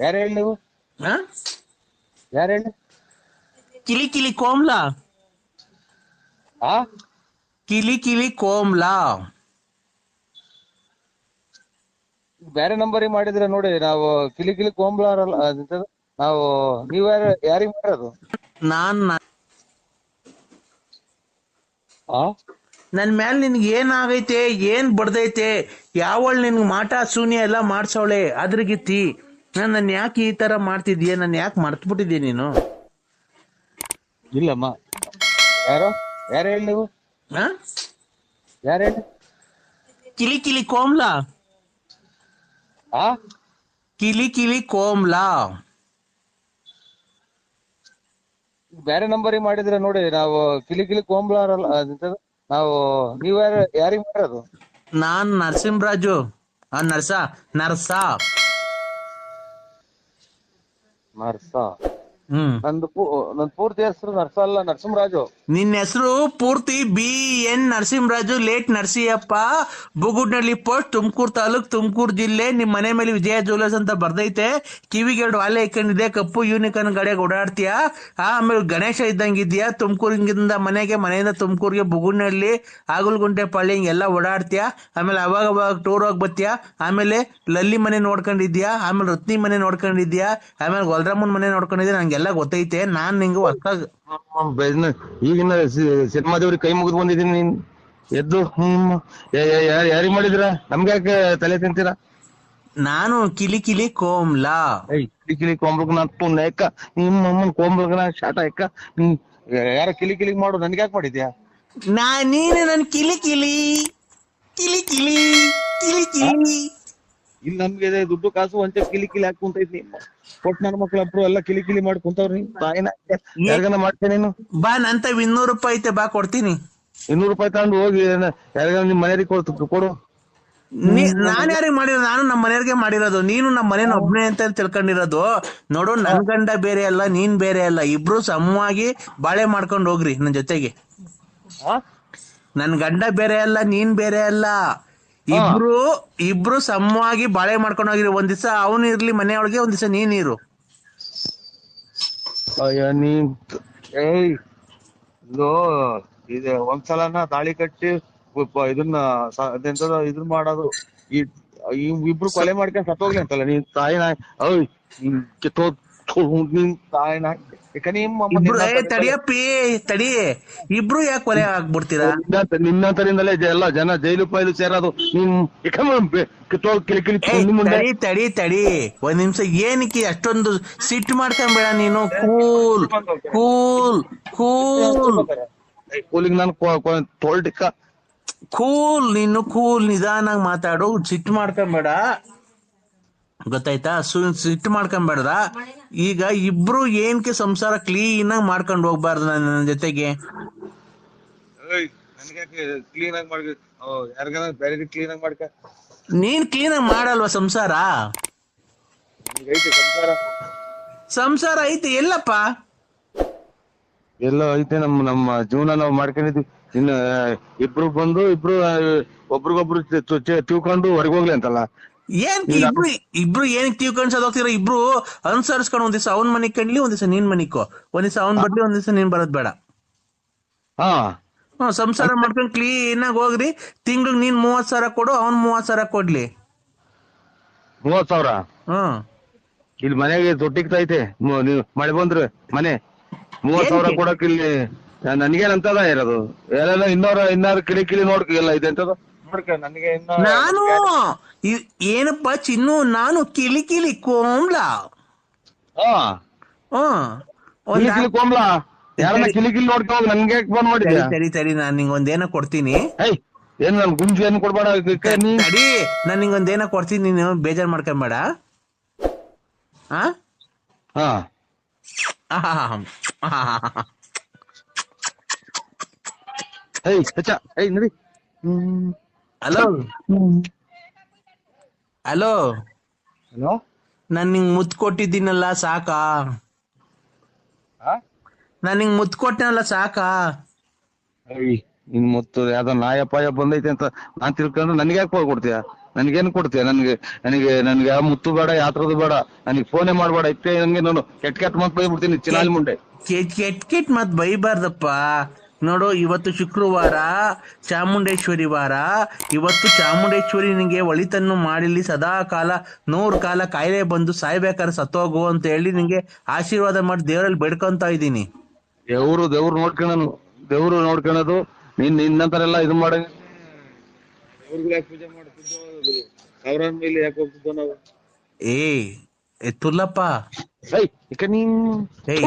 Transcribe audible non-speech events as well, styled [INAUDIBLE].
ಯಾರು ಹೇಳಿ ನೀವು? ಯಾರು ಹೇಳಿ ಕಿಲಿ ಕಿಲಿ ಕೋಮ್ಲಾ. ಆ? ಕಿಲಿ ಕಿಲಿ ಕೋಮ್ಲಾ. ಬೇರೆ ನಂಬರ್ ಮಾಡಿದ್ರೆ ನೋಡಿ ನಾವು ಕಿಲಿ ಕಿಲಿ ಕೋಂಬ್ಲಾರಲ್ಲ ಅದಂತದು ನಾವು ನೀವು ಯಾರು ಯಾರಿಗೆ ಮಾಡೋದು ನಾನ್ ಆ? ನನ್ ಮ್ಯಾಲ್ ನಿನ್ಗೆ ಏನಾಗೈತೆ ಏನ್ ಬಡ್ದೈತೆ ಯಾವಳ್ ನಿನ್ಗೆ ಮಾಟ ಶೂನ್ಯ ಎಲ್ಲ ಮಾಡ್ಸವಳೆ ಅದ್ರಗಿತ್ತಿ. ನಾನ್ ನನ್ ಯಾಕೆ ಈ ತರ ಮಾಡ್ತಿದ್ಯಾ? ನಾನು ಯಾಕೆ ಮರ್ತ್ಬಿಟ್ಟಿದ್ಯಾ ನೀನು? ಇಲ್ಲಮ್ಮ. ಯಾರು? ಯಾರು ಹೇಳಿ ನೀವು? ಆ? ಯಾರು ಹೇಳಿ? ಕಿಲಿ ಕಿಲಿ ಕೋಮ್ಲಾ? ಆ? ಕಿಲಿ ಕಿಲಿ ಕೋಮ್ಲಾ? ಬೇರೆ ನಂಬರ್ ಮಾಡಿದ್ರೆ ನೋಡಿ ನಾವು ಕಿಲಿ ಕಿಲಿ ಕೋಮ್ಲಾರಲ್ಲ ನಾವು ನೀವು ಯಾರು ಯಾರಿಗೆ ಮಾಡೋದು ನಾನ್ ನರಸಿಂಹರಾಜು. ಆ ನರ್ಸಾ ನರ್ಸ. ನರ್ಸ ಹ್ಮ್. ನಂದು ಪೂ ನಂದು ಪೂರ್ತಿ ಹೆಸರು ನರ್ಸಲ್ಲ ನರಸಿಂಹರಾಜು. ನಿನ್ನ ಹೆಸರು ಪೂರ್ತಿ B N Narasimharaju late Narasiyappa Bugudnalli post Tumakuru taluk Tumakuru ಜಿಲ್ಲೆ. ನಿಮ್ ಮನೆ ಮೇಲೆ ವಿಜಯ ಜುವೆಲರ್ಸ್ ಅಂತ ಬರ್ದೈತೆ. ಕಿವಿಗೆ ಎರಡು ವಾಲೆ ಇಕ್ಕೊಂಡಿದೆ ಕಪ್ಪು ಯೂನಿಕಾರ್ನ್ ಗಾಡಿಯಾಗ ಓಡಾಡ್ತೀಯ? ಆಮೇಲೆ ಗಣೇಶ ಇದ್ದಂಗಿದ್ಯಾ ತುಮಕೂರಿಂದ ಮನೆಗೆ ಮನೆಯಿಂದ ತುಮಕೂರಿಗೆ ಬುಗುಡ್ನಳ್ಳಿ ಆಗುಲ್ಗುಂಟೆ ಪಳ್ಳಿ ಹಿಂಗೆಲ್ಲ ಓಡಾಡ್ತೀಯ? ಆಮೇಲೆ ಅವಾಗ ಅವಾಗ ಟೂರ್ ಹೋಗಿ ಬರ್ತೀಯ? ಆಮೇಲೆ ಲಲ್ಲಿ ಮನೆ ನೋಡ್ಕೊಂಡಿದ್ಯಾ ಆಮೇಲೆ ರತ್ನಿ ಮನೆ ನೋಡ್ಕೊಂಡಿದ್ಯಾ ಆಮೇಲೆ ಗೊಲ್ರಮ್ಮನ ಮನೆ ನೋಡ್ಕೊಂಡಿದ್ಯಾ ನಂಗೆಲ್ಲ ಗೊತ್ತೈತೆ ನಾನ್ ನಿಂಗೆ ಹೊಸ್ದಾಗ್ ಈಗಿನ ಸಿನಿಮಾ ದೇವ್ರಿಗೆ ಕೈ ಮುಗಿದು ಬಂದಿದ್ದೀನಿ ನೀನ್. ಎದ್ದು ಹ್ಮ್ ಯಾರಿಗ್ ಮಾಡಿದ್ರ ನಮ್ಗೆ ಯಾಕೆ ತಲೆ ತಿಂತೀರಾ? ನಾನು ಕಿಲಿ ಕಿಲಿ ಕೋಮ್ಲಾ. ಕಿಲಿ ಕಿಲಿ ಕೊಂಬ್ಳಗ್ ನಾನ್ ಎಕ್ಕ ನಿಮ್ಮ ಅಮ್ಮನ ಕೊಂಬ್ಳಗ್ ನಾ ಶಾಟ ಎಕ್ಕ ಯಾರ ಕಿಲಿ ಕಿಲಿ ಮಾಡು ನನ್ಗೆ ಯಾಕೆ ಮಾಡಿದ್ಯಾ? ನಾ ನೀನು ನನ್ ಕಿಲಿ ಕಿಲಿ. ಕಿಲಿ ಕಿಲಿ ಕಿಲಿ ಕಿಲಿ. ಇಲ್ಲಿ ನಮ್ಗೆ ದುಡ್ಡು ಕಾಸು ಒಂಚೆ ಕಿಲಿ ಕಿಲಿ ಹಾಕಿ ಕುಂತೈತಿ ಕೊಟ್ ನನ್ನ ಅಪ್ರೂ ಎಲ್ಲ ಕಿಲಿ ಕಿಲಿ ಮಾಡಿ ಕುಂತವ್ರಿ. ತಾಯಿನ ಯಾರಿಗಾನ ಬಾ ನಂತ ಇನ್ನೂರು ರೂಪಾಯಿ ಐತೆ ಬಾ ಕೊಡ್ತೀನಿ. ಇನ್ನೂರು ರೂಪಾಯಿ ತಗೊಂಡು ಹೋಗಿ ಯಾರಿಗಾನ ನಿಮ್ ಮನೆಯವ್ರಿಗೆ ಕೊಡು ಕೊಡು. ನೀ- ನಾನ್ ಯಾರಿಗೆ ಮಾಡಿರೋ ನಾನು ನಮ್ಮ ಮನೆಯವ್ರಿಗೆ ಮಾಡಿರೋದು. ನೀನು ನಮ್ಮ ಮನೇನ ಒಬ್ನೇ ಅಂತ ತಿಳ್ಕೊಂಡಿರೋದು. ನೋಡು ನನ್ ಗಂಡ ಬೇರೆ ಅಲ್ಲ ನೀನ್ ಬೇರೆ ಅಲ್ಲ. ಇಬ್ರು ಸಮವಾಗಿ ಬಾಳೆ ಮಾಡ್ಕೊಂಡು ಹೋಗ್ರಿ ನನ್ ಜೊತೆಗೆ. ಆ? ನನ್ ಗಂಡ ಬೇರೆ ಅಲ್ಲ ನೀನ್ ಬೇರೆ ಅಲ್ಲ. ಇಬ್ರು ಇಬ್ರು ಸಮವಾಗಿ ಬಾಳೆ ಮಾಡ್ಕೊಂಡು ಹೋಗಿರಿ ಒಂದ್ ದಿವಸ ಅವನು ಇರ್ಲಿ ಮನೆಯೊಳಗೆ ಒಂದ್ ದಿವಸ ನೀನ್ ಇರು. ಅಯ್ಯ ನೀನ್ ಏಯ್ ಇದು ಇದೆ ಒಂದ್ಸಲನ ತಾಳಿ ಕಟ್ಟಿ ಇದನ್ನ ಸ- ಅದೆಂತದ ಇದನ್ ಮಾಡೋದು. ಈ ಇಬ್ರು ಕೊಲೆ ಮಾಡ್ಕೊಂಡ್ ಸತ್ತೋಗ್ಲಿ ಅಂತಲ್ಲ ನೀನ್ ತಾಯಿ ನಾಯಿ ನೀನ್ ಕಿತ್ತೋ ಥು, ನೀನ್ ತಾಯಿನ ಯಾಕ ನಿಮ್ಮ ಅಮ್ಮ ಇಬ್ರು ನಿನ್ನ ಏ ತಡಿಯಪ್ಪಿ ತಡಿ. ಇಬ್ರು ಯಾಕೆ ಕೊಲೆ ಆಗ್ಬಿಡ್ತೀರಾ? ನಿನ್ನ- ನಿನ್ನಂತರಿಂದಲೇ ಎಲ್ಲ ಜನ ಜೈಲು ಪೈಲು ಸೇರೋದು ನಿಮ್ ತಡಿ ತಡಿ ತಡಿ. ಒಂದ್ ನಿಮಿಷ ಏನಕ್ಕೆ ಅಷ್ಟೊಂದು ಸಿಟ್ಟು ಮಾಡ್ಕೊಂಬೇಡ ನೀನು? Cool cool cool. ಕೂಲಿಂಗ್ ನಾನು ತೋಲ್ಟಿಕ್ಕ ಕೂಲ್ ನೀನು ಕೂಲ್ ನಿಧಾನಾಗ್ ಮಾತಾಡು ಸಿಟ್ಟು ಮಾಡ್ಕೊಂಬೇಡ. ಗೊತ್ತಾಯ್ತಾ? ಸು ಸಿಟ್ಟು ಮಾಡ್ಕೊಂಬೇಡ್ದ ಈಗ ಇಬ್ರು ಏನ್ಕೆ ಸಂಸಾರ ಕ್ಲೀನ್ ಆಗಿ ಮಾಡ್ಕೊಂಡು ಹೋಗ್ಬಾರ್ದು ನನ್ನ ಜೊತೆಗೆ? ಕ್ಲೀನ್ ಆಗಿ ಯಾರಿಗಾನ ಬೇರೆ ಕ್ಲೀನ್ ಆಗಿ ಮಾಡ್ಕ? ನೀನ್ ಕ್ಲೀನ್ ಆಗಿ ಮಾಡಲ್ವಾ ಸಂಸಾರ? ಸಂಸಾರ. ಸಂಸಾರ ಐತೆ ಎಲ್ಲಪ್ಪ? ಎಲ್ಲ ಐತೆ ನಮ್ಮ ನಮ್ಮ ಜೀವನ ನಾವು ಮಾಡ್ಕೊಂಡಿದ್ವಿ. ಇನ್ನು ಇಬ್ರು ಬಂದು ಇಬ್ರು ಒಬ್ರಿಗೊಬ್ರು ತಿಳ್ಕೊಂಡು ಹೊರಗೆ ಹೋಗ್ಲಿ ಅಂತಲ್ಲ. ಏನ್ ಇಬ್ರು ಇಬ್ರು ಏನಕ್ಕೆ ತಿಳ್ಕೊಂಡ್ ಹೋಗ್ತೀರಾ ಇಬ್ರು ಅನುಸರಿಸ್ಕೊಂಡು ಒಂದ್ ದಿವಸ ಅವ್ನ್ ಮನೆ ಕಣ್ಲಿ ಒಂದ್ ದಿವಸ ನೀನ್ ಮನಿಕೋ ಒಂದ್ ದಿವಸ ಅವ್ನ್ ಬರ್ಲಿ ಒಂದ್ ದಿವಸ ನೀನ್ ಬರೋದ್ ಬೇಡ. ಹ್ಮ್ ಸಂಸಾರ ಮಾಡ್ಕೊಂಡು ಕ್ಲೀನ್ ಆಗಿ ಹೋಗ್ರಿ. ತಿಂಗ್ಳಿಗೆ ನೀನ್ ಮೂವತ್ ಸಾವಿರ ಕೊಡು ಅವ್ನ್ ಮೂವತ್ ಸಾವಿರ ಕೊಡ್ಲಿ. ಮೂವತ್ ಸಾವಿರ? ಹ್ಮ್ ಇಲ್ಲಿ ಮನೆಗೆ ನೀವು ಮಳೆ ಬಂದ್ರೆ ಮನೆ. ಮೂವತ್ ಸಾವಿರ? ಕೊಡಕ್ ಇಲ್ಲಿ ನನ್ಗೇನ್ ಅಂತದ ಇರೋದು? ಎಲ್ಲ ಇನ್ನೋರ ಇನ್ನಾರು ಕಿಡಿ ಕಿಳಿ ನೋಡ್ಕಿಲ್ಲ ಇದೆ ಅಂತದ ನೋಡ್ಕ ನನಗೆ ಇನ್ನ ನಾನು ಇ- ಏನಪ್ಪ ಚಿನ್ನು ನಾನು ಕಿಲಿ ಕಿಲಿ ಕೋಮ್ಲ. ಹಾ. ಹ್ಮ್ ಒಂದ್ ಕಿಲಿ ಕಿಲಿ ಯಾರನ್ನ ಕಿಲಿ ಕಿಲಿ ನೋಡ್ಕೊ ಹೋಗ್ ನನ್ಗೆ ಯಾಕೆ ಸರಿ ಮಾಡಿದ್ಯಾ? ಸರಿ ಸರಿ ನಾನ್ ಕೊಡ್ತೀನಿ. ಏಯ್ ಏನ್ ನನ್ ಗುಂಜು ಏನ್ ಕೊಡ್ಬೇಡ ಕ- ನೀ? ತಡಿ ನಾನ್ ನಿಂಗ್ ಕೊಡ್ತೀನಿ ನೀನು ಬೇಜಾರ್ ಮಾಡ್ಕೊಂಬೇಡ ಆ ಹಾ? ಆಹಾಹಾಹಾ. ಆಹಾಹಾಹಾ. [LAUGHS] ಏಯ್ ಹೆಚ್ಚ ಏಯ್ ನಡಿ. ಹ್ಮ್. ಹಲೋ. ಹಲೋ. ಹಲೋ. ನಾನ್ ನಿಂಗ್ ಮುತ್ ಕೊಟ್ಟಿದ್ದೀನಲ್ಲ ಸಾಕಾ? ಆ? ನಾನ್ ನಿಂಗ್ ಮುತ್ ಕೊಟ್ಟನಲ್ಲ ಸಾಕಾ? ನಿನ್ ಮುತ್ತು ಯಾವ್ದೋ ನಾಯಪಾಯ ಬಂದೈತೆ ಅಂತ ನಾನ್ ತಿಳ್ಕೊಂಡು ನನ್ಗೆ ಯಾಕೆ ಕೊಡ್ತೀಯ? ನನ್ಗೇನ್ ಕೊಡ್ತೀಯ? ನನ್ಗೆ ನನಗೆ ನನ್ಗೆ ಆ ಮುತ್ತು ಬೇಡ ಯಾತ್ರದ ಬೇಡ. ನನಗೆ ಫೋನೇ ಮಾಡ್ಬೇಡ. ಇಟ್ಟೆ ನಂಗೆ ನಾನು ಕೆಟ್ಟ ಕೆಟ್ಟ ಮಾತು ಬೈಬಿಡ್ತೀನಿ ಚಿನಾಲಿ ಮುಂಡೆ ಕೆಟ್ ಕೆಟ್ ಕೆಟ್ ಮತ್ ಬೈಬಾರ್ದಪ್ಪ. ನೋಡು ಇವತ್ತು ಶುಕ್ರವಾರ ಚಾಮುಂಡೇಶ್ವರಿ ವಾರ. ಇವತ್ತು ಚಾಮುಂಡೇಶ್ವರಿ ನಿಂಗೆ ಒಳಿತನ್ನು ಮಾಡಿಲಿ ಸದಾ ಕಾಲ ನೂರು ಕಾಲ ಕಾಯಿಲೆ ಬಂದು ಸಾಯ್ಬೇಕಾದ್ರೆ ಸತ್ತೋಗು ಅಂತ ಹೇಳಿ ನಿಂಗೆ ಆಶೀರ್ವಾದ ಮಾಡಿ ದೇವರಲ್ಲಿ ಬೇಡ್ಕೊಂತ ಇದ್ದೀನಿ. ದೇವ್ರು ದೇವ್ರು ನೋಡ್ಕೊಳ್ಳೋನು ದೇವ್ರು ನೋಡ್ಕೊಳ್ಳೋದು ನಿನ್ ನಿನ್ನಂತರೆಲ್ಲ ಇದು ಮಾಡ. ಏ ಪೂಜೆ ಯಾಕೆ ಹೋಗ್ತಿದ್ದೋ ನಾವು? ಏ ಎತ್ತುಲ್ಲಪ್ಪ ಏಯ್ ನೀನ್ ಏಯ್.